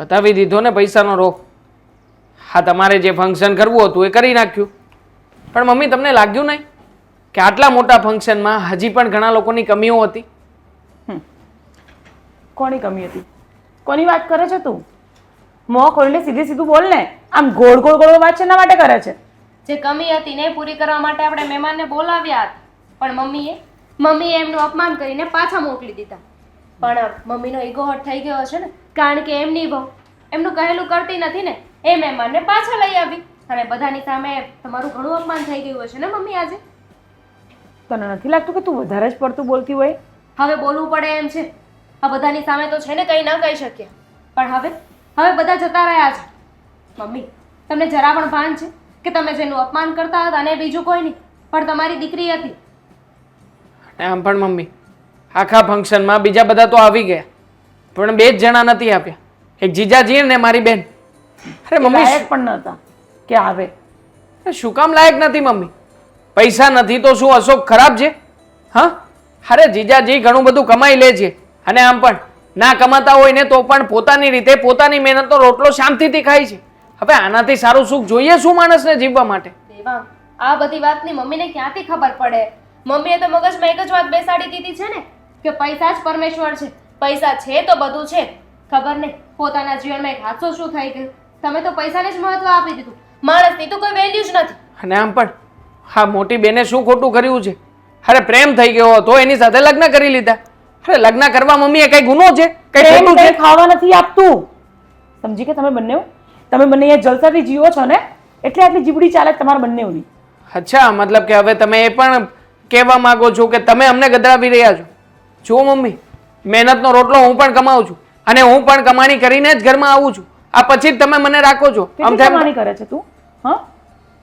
બતાવી દીધો ને પૈસાનો રોફ હા તમારે જે ફંક્શન કરવું હતું એ કરી નાખ્યું. પણ મમ્મી તમને લાગ્યું નહીં કે આટલા મોટા ફંક્શનમાં હજી પણ ઘણા લોકોની કમીઓ હતી? કોની કમી હતી? કોની વાત કરે છે તું? મોં ખોલીને સીધે સીધું બોલ ને. આમ ગોળ ગોળ ગોળ વાત છે એના માટે કરે છે? જે કમી હતી ને એ પૂરી કરવા માટે આપણે મહેમાનને બોલાવ્યા હતા. પણ મમ્મીએ મમ્મીએ એમનું અપમાન કરીને પાછા મોકલી દીધા. પણ મમ્મીનો ઈગો હટ થઈ ગયો છે ને કારણ કે એમની બહુ એમનું કહેલું કરતી નથી ને એ મહેમાનને પાછા લઈ આવી. અને બધાની સામે તમારું ઘણું અપમાન થઈ ગયું હશે ને મમ્મી આજે? તને નથી લાગતું કે તું વધારે જ પડતું બોલતી હોય? હવે બોલવું પડે એમ છે. આ બધાની સામે તો છે ને કંઈ ન કહી શકીએ. પણ હવે હવે બધા જતા રહ્યા છે. મમ્મી તમને જરા પણ ભાન છે કે તમે જેનું અપમાન કરતા હતા અને બીજું કોઈ નહીં પણ તમારી દીકરી હતી. એમ આમ પણ મમ્મી આખા ફંક્શનમાં બીજા બધા તો આવી ગયા. પણ બે જ જણા નથી આપ્યા. એક જીજાજી ને મારી બેન. અરે મમ્મી પણ નહોતા કે આવે. શું કામ લાયક નથી મમ્મી? પૈસા નથી તો શું અશોક ખરાબ છે? હા? અરે જીજાજી ઘણું બધું કમાઈ લે છે. અને આમ પણ ના કમાતા હોય ને તો પણ પોતાની રીતે પોતાની મહેનતનો રોટલો શાંતિથી ખાય છે. હવે આનાથી સારું સુખ જોઈએ શું માણસને જીવવા માટે? આ બધી વાતની મમ્મીને ક્યાંથી ખબર પડે? મમ્મીએ તો મગજમાં એક જ વાત બેસાડી દીધી છે ને? કે પૈસા જ પરમેશ્વર છે. પૈસા છે તો બધું છે. ખબર નહીં પોતાના જીવનમાં એક હાદસો શું થઈ ગયું? તમે તો પૈસાને જ મહત્વ આપી દીધું. માણસની તો કોઈ વેલ્યુ જ નથી. અને આમ પણ હા મોટી બેને શું ખોટું કર્યું છે? અરે પ્રેમ થઈ ગયો હતો એની સાથે લગ્ન કરી લીધા. અરે લગ્ન કરવા મમ્મી એ કઈ ગુનો છે? કઈ ખોટું છે? ખાવા નથી આપતું. સમજી કે તમે બંને તમે બંને અહીંયા જલસાથી જીવો છો ને? એટલે આટલી જીબડી ચાલે તમારે બંને બંનેની અચ્છા મતલબ કે હવે તમે એ પણ કહેવા માંગો છો કે તમે અમને ગધરાવી રહ્યા છો? જુઓ મમ્મી મહેનતનો રોટલો હું પણ કમાઉં છું અને હું પણ કમાણી કરીને જ ઘરમાં આવું છું. આ પછી જ તમે મને રાખો છો. આમ કેટલી કમાણી કરે છે તું? હા?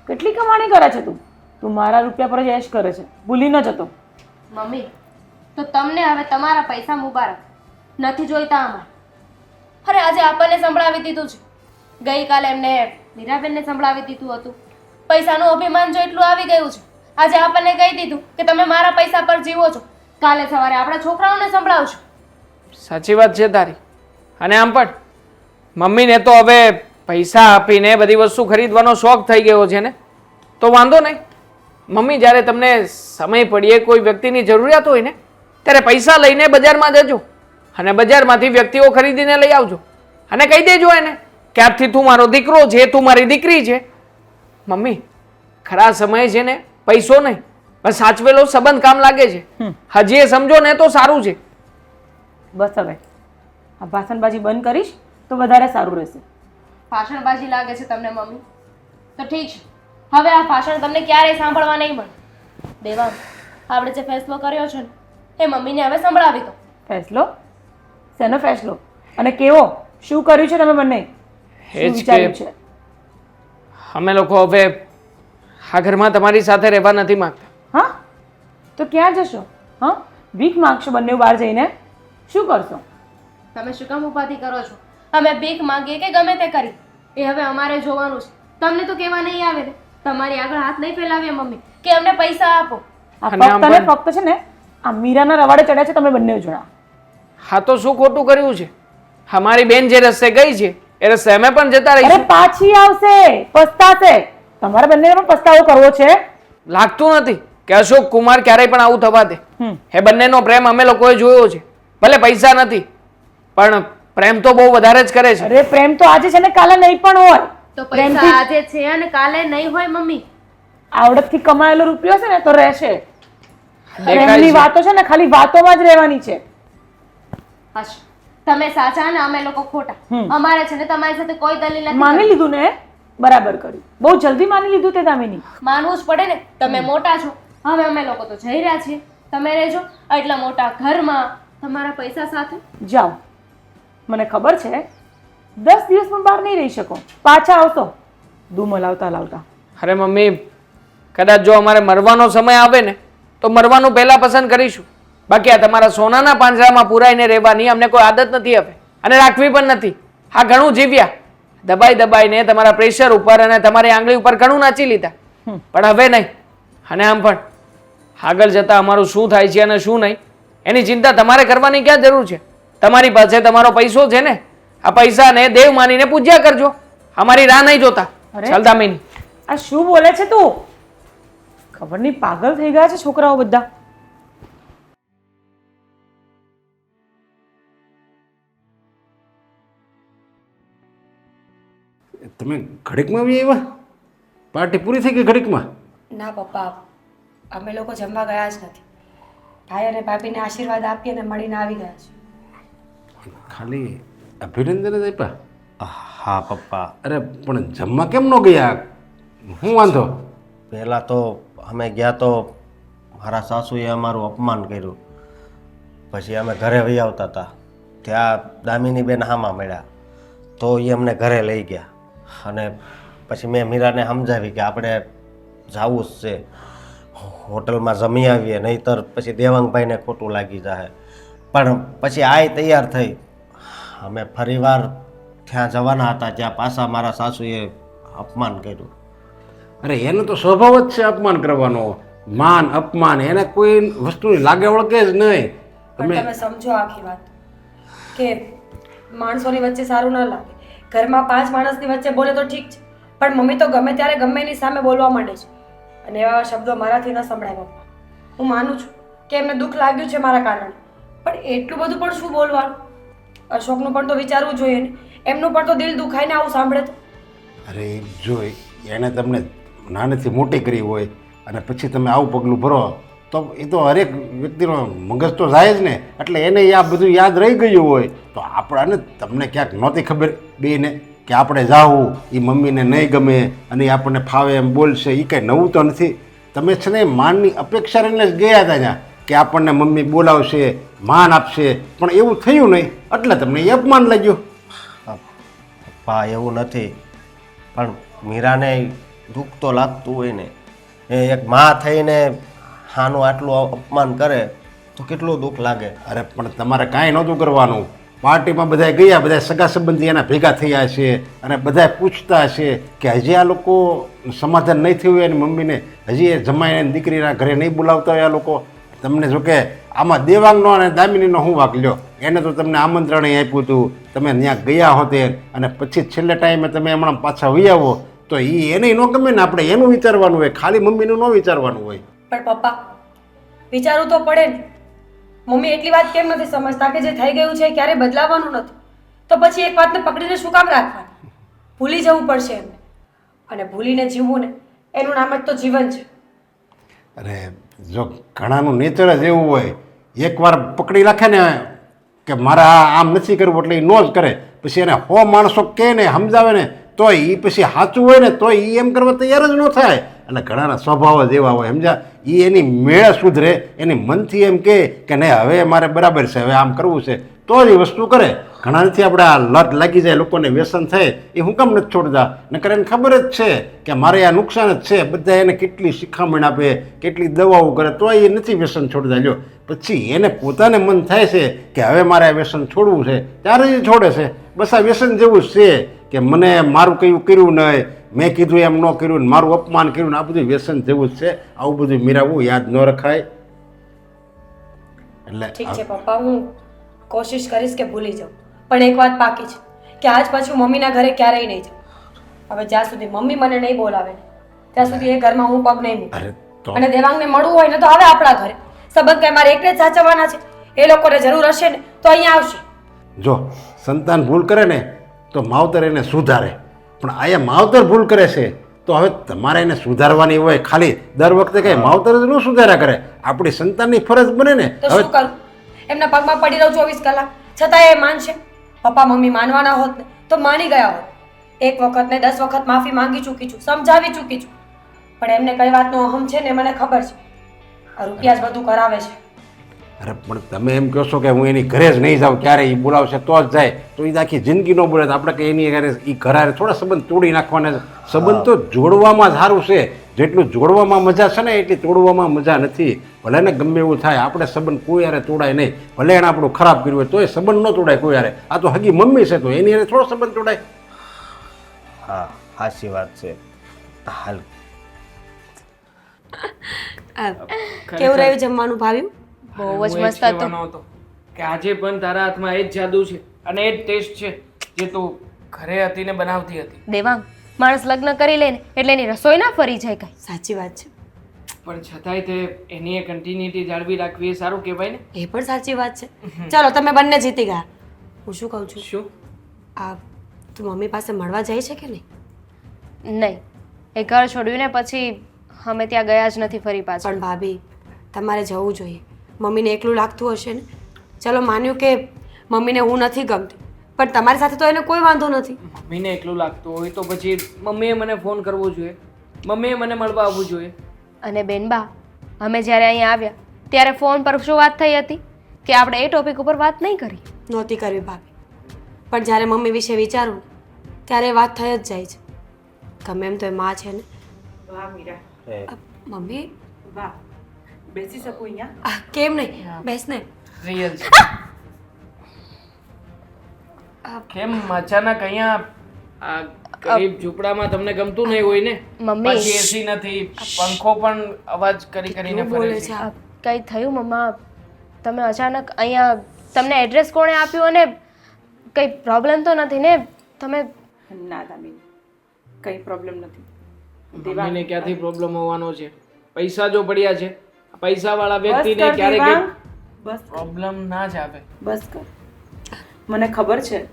કેટલી કમાણી કરે છે તું? તું મારા રૂપિયા પર જ એશ કરે છે. ભૂલી ન જતો. મમ્મી તો તમને હવે તમારા પૈસા મુબારક. નથી જોઈતા અમારે અરે આજે આપણને સંભળાવી દીધું છે. ગઈકાલે એમને મીરાબેનને સંભળાવી દીધું હતું. પૈસાનું અભિમાન જો એટલું આવી ગયું છે. આજે આપણને કહી દીધું કે તમે મારા પૈસા પર જીવો છો. કાલે સવારે આપણા છોકરાઓને સંભળાવશો સાચી વાત છે તારી. અને આમ પણ, મમ્મીને તો હવે પૈસા આપીને બધી વસ્તુ ખરીદવાનો શોખ થઈ ગયો છે ને? તો વાંધો નહીં. મમ્મી, જ્યારે તમને સમય પડીએ, કોઈ વ્યક્તિની જરૂરિયાત હોય ને, ત્યારે પૈસા લઈને બજારમાં જજો. અને બજારમાંથી વ્યક્તિઓ ખરીદીને લઈ આવજો. અને કહી દેજો એને કે આજથી તું મારો દીકરો છે, તું મારી દીકરી છે. મમ્મી, ખરા સમયે છે ને, પૈસો નહીં. બસ સાચવેલો સંબંધ કામ લાગે છે. હજી એ સમજો ને તો સારું છે. બસ હવે. આ ભાષણબાજી બંધ કરીશ તો વધારે સારું રહેશે. ભાષણબાજી લાગે છે તમને મમ્મી? તો ઠીક છે. હવે આ ભાષણ તમને ક્યારેય સાંભળવા નહીં મળે. દેવાંગ આપણે જે ફેસલો કર્યો છે ને એ મમ્મીને હવે સંભળાવી દો. ફેસલો? શેનો ફેસલો? અને કેવો? શું કર્યું છે તમે બંને શું વિચાર્યું છે? અમે લોકો હવે આ ઘરમાં તમારી સાથે રહેવા નથી માંગતા. હા? તો ક્યાં જશો? હા? ભીખ માગશો બંને બહાર જઈને? શું કરશો? તમે શું કામ ઉપાધિ કરો છો? અમે ભીખ માંગીએ કે ગમે તે કરી? એ હવે અમારે જોવાનું છે. તમને તો કહેવા નહીં આવે ને. તમારી આગળ હાથ નહીં ફેલાવીએ મમ્મી. કે અમને પૈસા આપો. તમે ફક્ત છે ને આ મીરાના રવાડે ચડ્યા છે તમે બંને જણા. હા તો શું ખોટું કર્યું છે? અમારી બેન જે રસ્તે ગઈ છે એ રસ્તે અમે પણ જતા અરે પાછી આવશે પસ્તાશે. તમારે બંને પણ પસ્તાવો કરવો છે. લાગતું નથી. કે અશોક કુમાર ક્યારેય પણ આવું થવા દે. એ બંનેનો પ્રેમ અમે લોકોએ જોયો છે. ભલે પૈસા નથી પણ પ્રેમ તો બહુ વધારે જ કરે છે. અરે પ્રેમ તો આજે છે ને કાલે નહીં પણ હોય. તો પૈસા આજે છે અને કાલે નહીં હોય મમ્મી? આવડતથી કમાયેલો રૂપિયો છે ને તો રહેશે. પ્રેમની વાતો છે ને ખાલી વાતોમાં જ રહેવાની છે. હશ તમે સાચા ને અમે લોકો ખોટા. અમારે છે ને તમારી સાથે કોઈ દલીલ નથી માની લીધું ને બરાબર કર્યું. બહુ જલ્દી માની લીધું તે દામિની. માનવું જ પડે ને તમે મોટા છો. હવે અમે લોકો તો જઈ રહ્યા છીએ. તમે રહેજો. એટલા મોટા ઘરમાં તમારા પૈસા સાથે. જાઓ. મને ખબર છે દસ દિવસ પણ બહાર નહીં રહી શકો. પાછા આવશો. ધૂમ લાવતા લાવતા. અરે મમ્મી કદાચ જો અમારે મરવાનો સમય આવે ને તો મરવાનું પહેલા પસંદ કરીશું. બાકી આ તમારા સોનાના પાંજરામાં પુરાઈને રહેવાની અમને કોઈ આદત નથી હવે. અને રાખવી પણ નથી. હા ઘણું જીવ્યા. દબાઈ દબાઈને તમારા પ્રેશર ઉપર અને તમારી આંગળી ઉપર ઘણું નાચી લીધા. પણ હવે નહીં. અને આમ પણ. આગળ જતાં અમારું શું થાય છે અને શું નહીં એની ચિંતા તમારે કરવાની ક્યાં જરૂર છે? તમારી પાસે તમારો પૈસો છે ને આ પૈસાને દેવ માનીને પૂજ્યા કરજો. અમારી રાહ નહીં જોતા. અરે. ચાલ આ શું બોલે છે તું? ખબર નહીં પાગલ થઈ ગયા છે છોકરાઓ બધા. તમે ઘડીકમાં આવી આવ્યા? પાર્ટી પૂરી થઈ ગઈ ઘડીકમાં? ના પપ્પા. અમે લોકો જમવા ગયા જ નથી. ભાઈ અને ભાભીને આશીર્વાદ આપી અને મળીને આવી ગયા છે. ખાલી અભિનંદન જ આપ્યા? હા પપ્પા. અરે પણ જમવા કેમ ન ગયા? હું વાંધો? પહેલાં તો અમે ગયા તો મારા સાસુએ અમારું અપમાન કર્યું. પછી અમે ઘરે વહી આવતા હતા. ત્યાં દામિની બેન હામાં મળ્યા. તો એ અમને ઘરે લઈ ગયા. અને પછી મેં મીરાને સમજાવી કે આપણે જવું જ છે. હોટલમાં જમી આવીએ નહીંતર પછી દેવાંગભાઈને ખોટું લાગી જાય પણ પછી આય તૈયાર થઈ. અમે ફરીવાર ત્યાં જવાના હતા ત્યાં પાછા મારા સાસુએ અપમાન કર્યું. અરે એનો તો સ્વભાવ જ છે અપમાન કરવાનો. માન અપમાન એને કોઈ વસ્તુની લાગે વળગે જ નહીં. તમે સમજો આખી વાત કે માણસોની વચ્ચે સારું ના લાગે. ઘરમાં પાંચ માણસની વચ્ચે બોલે તો ઠીક છે પણ મમ્મી તો ગમે ત્યારે ગમે એની સામે બોલવા માંડે છે. અને એવા શબ્દો મારાથી ન સંભળાય, પપ્પા. હું માનું છું કે એમને દુઃખ લાગ્યું છે મારા કારણે. પણ એટલું બધું પણ શું બોલવાનું? અશોકનું પણ તો વિચારવું જોઈએ ને. એમનું પણ તો દિલ દુખાઈને આવું સાંભળે તો. અરે જોઈ એને તમને નાનેથી મોટી કરી હોય અને પછી તમે આવું પગલું ભરો, તો એ તો હરેક વ્યક્તિનો મગજ તો જાય જ ને. એટલે એને આ બધું યાદ રહી ગયું હોય, તો આપણાને તમને ક્યાંક નહોતી ખબર બેને કે આપણે જાવું એ મમ્મીને નહીં ગમે અને એ આપણને ફાવે એમ બોલશે એ કંઈ નવું તો નથી. તમે છે ને માનની અપેક્ષા રહીને જ ગયા હતા ત્યાં કે આપણને મમ્મી બોલાવશે માન આપશે પણ એવું થયું નહીં. એટલે તમને એ અપમાન લાગ્યું. પપ્પા એવું નથી. પણ મીરાને દુઃખ તો લાગતું હોય ને. એ એક મા થઈને હાનું આટલું અપમાન કરે તો કેટલું દુઃખ લાગે? અરે પણ તમારે કાંઈ નહોતું કરવાનું. પાર્ટીમાં બધા ગયા બધા સગા સંબંધી એના ભેગા થયા છે અને બધા પૂછતા છે કે હજી આ લોકો સમાધાન નહીં થયું એની મમ્મીને, હજી એ જમાઈને દીકરીના ઘરે નહીં બોલાવતા હોય આ લોકો. તમને જો કે આમાં દેવાંગનો અને દામિનીનો હું વાક લ્યો. એને તો તમને આમંત્રણ આપ્યું હતું, તમે ત્યાં ગયા હોતે અને પછી છેલ્લે ટાઈમે તમે હમણાં પાછા વહી આવો, તો એ એને ન ગમે ને આપણે એનું વિચારવાનું હોય, ખાલી મમ્મીનું ન વિચારવાનું હોય. પણ પપ્પા, વિચારવું તો પડે ને. મમ્મી એટલી વાત કેમ નથી સમજતા કે જે થઈ ગયું છે ક્યારે બદલાવાનું નથી? તો પછી એક વાતને પકડીને શું કામ રાખવાની? ભૂલી જવું પડશે એમને. અને ભૂલીને જીવવું ને, એનું નામ જ તો જીવન છે. અરે, જો ઘણાનું નેચર જ એવું હોય, એકવાર પકડી રાખે ને કે મારે આ આમ નથી કરવું એટલે એ નો જ કરે, પછી એને હો માણસો કહે ને સમજાવે ને તોય એ પછી સાચું હોય ને તોય એ એમ કરવા તૈયાર જ ન થાય. એટલે ઘણાના સ્વભાવ જ એવા હોય. સમજ્યા? એ એની મેળ સુધરે. એની મનથી એમ કહે કે નહીં, હવે મારે બરાબર છે, હવે આમ કરવું છે. તો જ એ વસ્તુ કરે. ઘણાથી આપણે આ લત લાગી જાય, લોકોને વ્યસન થાય. એ હું કેમ નથી છોડતા. નકર એને ખબર જ છે કે મારે આ નુકસાન જ છે. બધા એને કેટલી શિખામણ આપે, કેટલી દવાઓ કરે, તો એ નથી વ્યસન છોડતા. જો પછી એને પોતાને મન થાય છે કે હવે મારે આ વ્યસન છોડવું છે. ત્યારે જ છોડે છે. બસ આ વ્યસન જેવું છે કે મને મારું કયું કર્યું નહીં. મેં કીધું એમ ન કર્યું ને મારું અપમાન કર્યું ને આ બધું વ્યસન જેવું જ છે. આવું બધું મીરાવું યાદ ન રખાય. એટલે ઠીક છે પપ્પા હું કોશિશ કરીશ કે ભૂલી જાઉં. પણ એક વાત પાકી છે કે આજ પાછું મમ્મીના ઘરે ક્યારેય નહીં જાઉં. હવે જ્યાં સુધી મમ્મી મને નહીં બોલાવે ત્યાં સુધી એ ઘરમાં હું પગ નહીં મૂકું. અને દેવાંગને મળવું હોય ને તો આવે આપણા ઘરે. સંબંધ કઈ મારે એકને જ સાચવવાના છે. એ લોકોને જરૂર હશે ને તો અહીંયા આવશે. જો સંતાન ભૂલ કરે ને તો માવતર એને સુધારે. પણ અહીંયા માવતર ભૂલ કરે છે. તો હવે તમારે એને સુધારવાની હોય. ખાલી દર વખતે કઈ માવતર જ ન સુધાર્યા કરે. આપણી સંતાનની ફરજ બને ને. તો શું કરું? એમના પગમાં પડી રહું ચોવીસ કલાક. છતાં એ માનશે. પપ્પા મમ્મી માનવાના હોત ને તો માની ગયા હોત. એક વખત ને દસ વખત માફી માંગી ચૂકી છું સમજાવી ચૂકી છું. પણ એમને કઈ વાતનો અહમ છે ને મને ખબર છે. આ રૂપિયા જ બધું કરાવે છે. અરે પણ તમે એમ કહો છો કે હું એની ઘરે જ નહીં જાઉં ક્યારે એ બોલાવશે તો જ જાય. તો એ આખી જિંદગી ન બોલે. તો આપણે કંઈ એની ઘરે એ ઘરે થોડા સંબંધ તોડી નાખવાના છે. સંબંધ તો જોડવામાં સારું છે. જેટલું જોડવામાં મજા છે ને એટલી તોડવામાં મજા નથી. ભલે ને ગમે એવું થાય આપણે સંબંધ કોઈ યારે તોડાય નહીં. ભલે એને આપણું ખરાબ કર્યું હોય તોય સંબંધ ન તોડાય કોઈ યારે આ તો હગી મમ્મી છે તો એની યારે થોડો સંબંધ તોડાય. હા સાચી વાત છે. હાલ. કેવું રહ્યું જમવાનું ભાવ્યું? બહુ જ મસ્ત હતું. કે આજે પણ તારા હાથમાં એ જ જાદુ છે અને એ જ ટેસ્ટ છે જે તું ઘરે હતી ને બનાવતી હતી. દેવાંગ માણસ લગ્ન કરી લે ને એટલે એની રસોઈ ના ફરી જાય કાંઈ. સાચી વાત છે. પણ છતાંય તે એની એ કન્ટિન્યુટી જાળવી રાખવી એ સારું કહેવાય ને. એ પણ સાચી વાત છે. ચાલો તમે બંને જીતી ગયા. હું શું કહું છું? શું? આ તું મમ્મી પાસે મળવા જાય છે કે નહીં? નહીં. એ ઘર છોડ્યું ને પછી અમે ત્યાં ગયા જ નથી ફરી પાછળ પણ ભાભી તમારે જવું જોઈએ. મમ્મીને એકલું લાગતું હશે ને? ચલો માન્યું કે મમ્મીને હું નથી ગમતી. પણ તમારી સાથે તો એને કોઈ વાંધો નથી. મમ્મીને એકલું લાગતું હોય તો પછી મમ્મીએ મને ફોન કરવો જોઈએ. મમ્મીએ મને મળવા આવવું જોઈએ. અને બેનબા અમે જ્યારે અહીંયા આવ્યા ત્યારે ફોન પર શું વાત થઈ હતી? કે આપણે એ ટોપિક ઉપર વાત નહીં કરી? નહોતી કરવી ભાભી. પણ જ્યારે મમ્મી વિશે વિચારું ત્યારે વાત થઈ જ જાય છે. ગમે એમ તો એ માં છે ને. વાહ મીરા. મમ્મી? વાહ. બેસી શકું અહીંયા? આ, કેમ નહીં? બેસ ને. રિયલ છે. કેમ અચાનક અહીંયા આ ગરીબ ઝૂંપડામાં તમને ગમતું નહીં હોય ને? મમ્મી. પછી એસી નથી. પંખો પણ અવાજ કરી કરીને ફરે છે. કઈ કંઈ થયું મમ્મા? તમે અચાનક અહીંયા તમને એડ્રેસ કોણે આપ્યું અને કંઈ પ્રોબ્લેમ તો નથી ને? તમે ના દામિની. કંઈ પ્રોબ્લેમ નથી. દેવાને ક્યાંથી પ્રોબ્લેમ હોવાનો છે? પૈસા જો પડ્યા છે. પૈસા વાળા વ્યક્તિને ક્યારેક બસ પ્રોબ્લેમ ના જ આવે. બસ કર. મને ખબર છે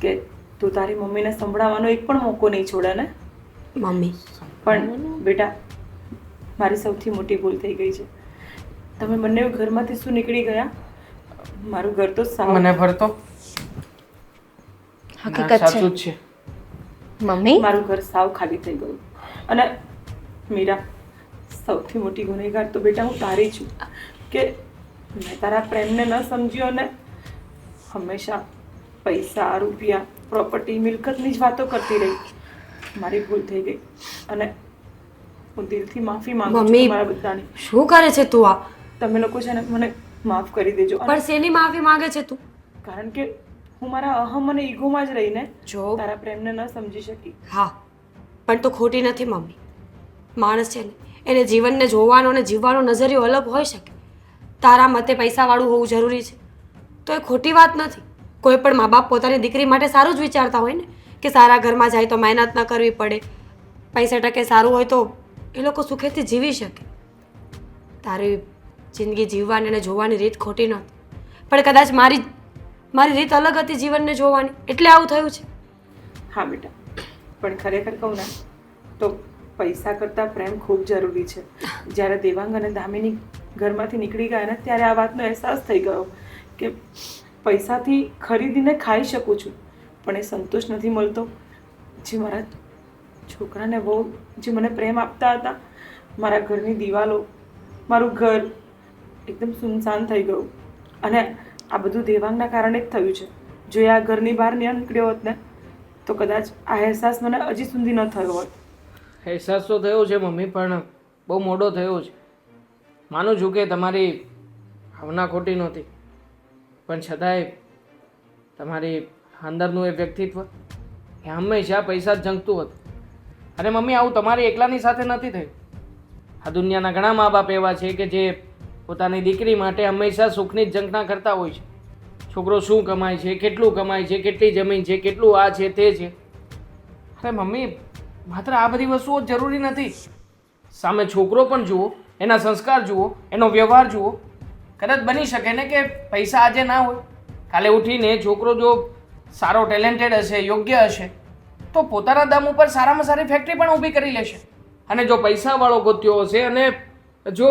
કે તું તારી મમ્મીને સંભળાવવાનો એક પણ મોકો નહીં છોડે ને? મમ્મી. પણ બેટા મારી સૌથી મોટી ભૂલ થઈ ગઈ છે. તમે બંને ઘરમાંથી શું નીકળી ગયા? મારું ઘર તો સાવ મને ભરતો હકીકત છે. મમ્મી? મારું ઘર સાવ ખાલી થઈ ગયું. અને મીરા સૌથી મોટી ગુનેગાર તો બેટા હું તારી છું. કે મેં તારા પ્રેમને ન સમજ્યો ને હંમેશા પૈસા રૂપિયા પ્રોપર્ટી મિલકતની જ વાતો કરતી રહી. મારી ભૂલ થઈ ગઈ અને હું દિલથી માફી માંગુ છું મારા બધાની. શું કરે છે તું આ? તમે લોકો છે ને મને માફ કરી દેજો. અને પણ શેની માફી માંગે છે તું? કારણ કે હું મારા અહમ અને ઈગોમાં જ રહીને જો. તારા પ્રેમને ન સમજી શકી. હા પણ તો ખોટી નથી મમ્મી. માણસ છે ને એને જીવનને જોવાનો અને જીવવાનો નજરિયો અલગ હોઈ શકે. તારા મતે પૈસાવાળું હોવું જરૂરી છે. તો એ ખોટી વાત નથી. કોઈ પણ મા બાપ પોતાની દીકરી માટે સારું જ વિચારતા હોય ને, કે સારા ઘરમાં જાય તો મહેનત ન કરવી પડે. પૈસા ટકે સારું હોય તો એ લોકો સુખેથી જીવી શકે. તારી જિંદગી જીવવાની અને જોવાની રીત ખોટી નહોતી પણ કદાચ મારી મારી રીત અલગ હતી જીવનને જોવાની. એટલે આવું થયું છે. હા બેટા. પણ ખરેખર કહું ને, તો પૈસા કરતાં પ્રેમ ખૂબ જરૂરી છે. જ્યારે દેવાંગ અને દામિની ઘરમાંથી નીકળી ગયા ને ત્યારે આ વાતનો અહેસાસ થઈ ગયો કે પૈસાથી ખરીદીને ખાઈ શકું છું, પણ એ સંતોષ નથી મળતો. જે મારા છોકરાને બહુ જે મને પ્રેમ આપતા હતા, મારા ઘરની દિવાલો, મારું ઘર, એકદમ સુનસાન થઈ ગયું. અને આ બધું દેવાંગના કારણે જ થયું છે. જો એ આ ઘરની બહાર નીકળ્યો હોત ને, તો કદાચ આ અહેસાસ મને હજી સુધી ન થયો હોત. અહેસાસ તો થયો છે મમ્મી, પણ બહુ મોડો થયો છે. માનું છું કે તમારી ભાવના ખોટી નહોતી. પણ છતાંય તમારી અંદરનું એ વ્યક્તિત્વ એ હંમેશા પૈસા જ જંગતું હતું. અને મમ્મી, આવું તમારી એકલાની સાથે નથી થયું. આ દુનિયાના ઘણા મા બાપ એવા છે કે જે પોતાની દીકરી માટે હંમેશા સુખની જ ઝંખના કરતા હોય છે. છોકરો શું કમાય છે, કેટલું કમાય છે, કેટલી જમીન છે, કેટલું આ છે, તે છે. અરે મમ્મી માત્ર આ બધી વસ્તુઓ જરૂરી નથી. સામે છોકરો પણ જુઓ, એના સંસ્કાર જુઓ, એનો વ્યવહાર જુઓ. કદાચ બની શકે ને કે પૈસા આજે ના હોય. કાલે ઉઠીને છોકરો જો સારો ટેલેન્ટેડ હશે, યોગ્ય હશે, તો પોતાના દમ ઉપર સારામાં સારી ફેક્ટરી પણ ઊભી કરી લેશે. અને જો પૈસાવાળો ગોત્યો હશે અને જો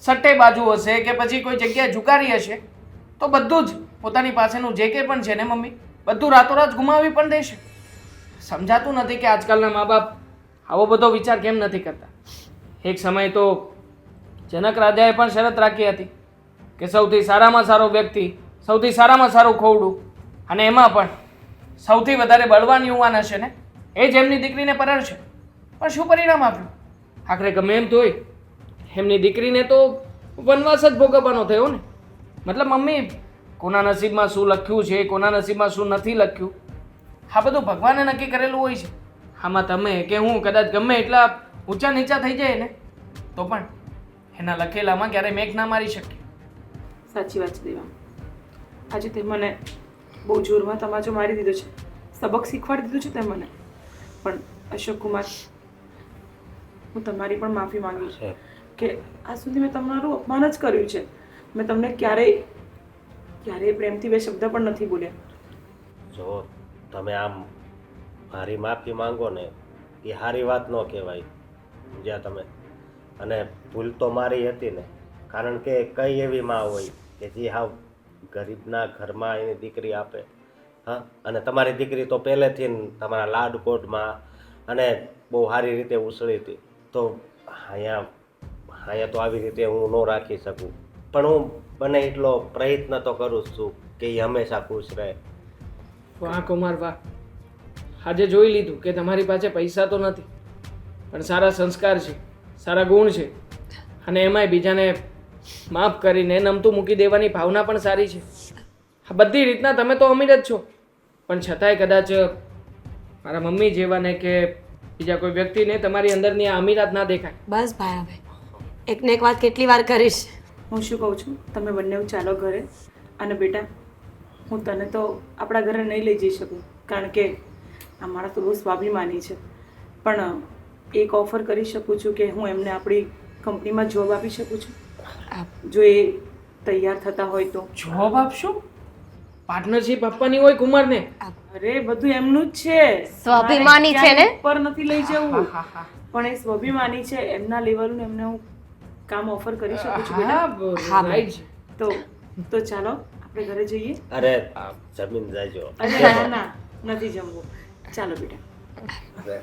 સટ્ટે બાજુ હશે કે પછી કોઈ જગ્યાએ ઝુકારી હશે, તો બધું જ પોતાની પાસેનું જે કંઈ પણ છે ને મમ્મી, બધું રાતોરાત ગુમાવી પણ દેશે. સમજાતું નથી કે આજકાલના મા બાપ આવો બધો વિચાર કેમ નથી કરતા? એક સમય તો જનક રાજાએ પણ શરત રાખી હતી કે સૌથી સારામાં સારો વ્યક્તિ, સૌથી સારામાં સારું ખોવડું અને એમાં પણ સૌથી વધારે બળવાન યુવાન હશે ને, એ જ એમની દીકરીને પરણશે. પણ શું પરિણામ આપ્યું આખરે ગમે એમ તોય એમની દીકરીને તો વનવાસ જ ભોગવવાનો થયો ને. મતલબ મમ્મી, કોના નસીબમાં શું લખ્યું છે, કોના નસીબમાં શું નથી લખ્યું? આ બધું ભગવાને નક્કી કરેલું હોય છે. આમાં તમે કે હું કદાચ ગમે એટલા ઊંચા નીચા થઈ જાય ને તો પણ એના લખેલામાં ક્યારેય મેઘ ના મારી શકે. સાચી વાત છે દેવા. આજે તે મને બહુ જોરમાં તમાચો મારી દીધો છે. સબક શીખવાડી દીધું છે તે મને. પણ અશોક કુમાર હું તમારી પણ માફી માંગુ છું કે આજ સુધી મેં તમારું અપમાન જ કર્યું છે. મેં તમને ક્યારેય ક્યારેય પ્રેમથી બે શબ્દ પણ નથી બોલ્યા. જો તમે આમ મારી માફી માંગો ને, એ સારી વાત ન કહેવાય. સમજ્યા તમે? અને ભૂલ તો મારી હતી ને, કારણ કે કઈ એવી માં હોય કે જે હાવ ગરીબના ઘરમાં એની દીકરી આપે. હા, અને તમારી દીકરી તો પહેલેથી તમારા લાડકોટમાં અને બહુ સારી રીતે ઉછળી હતી. તો અહીંયા અહીંયા તો આવી રીતે હું ન રાખી શકું. પણ હું બને એટલો પ્રયત્ન તો કરું છું કે એ હંમેશા ખુશ રહે. વાહ કુમાર વાહ. આજે જોઈ લીધું કે તમારી પાસે પૈસા તો નથી પણ સારા સંસ્કાર છે સારા ગુણ છે. અને એમાંય બીજાને માફ કરીને નમતું મૂકી દેવાની ભાવના પણ સારી છે. આ બધી રીતના તમે તો અમીર જ છો પણ છતાંય કદાચ મારા મમ્મી જેવાને કે બીજા કોઈ વ્યક્તિને તમારી અંદરની આ અમીરાત ના દેખાય. બસ ભાઈ હવે એકને એક વાત કેટલી વાર કરીશ. હું શું કહું છું? તમે બંને ચાલો ઘરે. અને બેટા હું તને તો આપણા ઘરે નહીં લઈ જઈ શકું કારણ કે આ મારા તો બહુ સ્વાભિમાની છે. પણ એક ઓફર કરી શકું છું કે હું એમને આપણી કંપનીમાં જોબ આપી શકું છું? જો એ તૈયાર થતા હોય તો. જોબ આપશો? પાર્ટનરશિપ આપવાની હોય કુમારને? અરે બધું એમનું જ છે. સ્વાભિમાની છે ને? ઉપર નથી લઈ જવું. પણ એ સ્વાભિમાની છે એમના લેવલનું એમને હું કામ ઓફર કરી શકું છું હા રાઈટ તો તો ચાલો. આપણે ઘરે જઈએ. અરે જમીન જાજો ના ના નથી જમવું. ચાલો બેટા. અરે.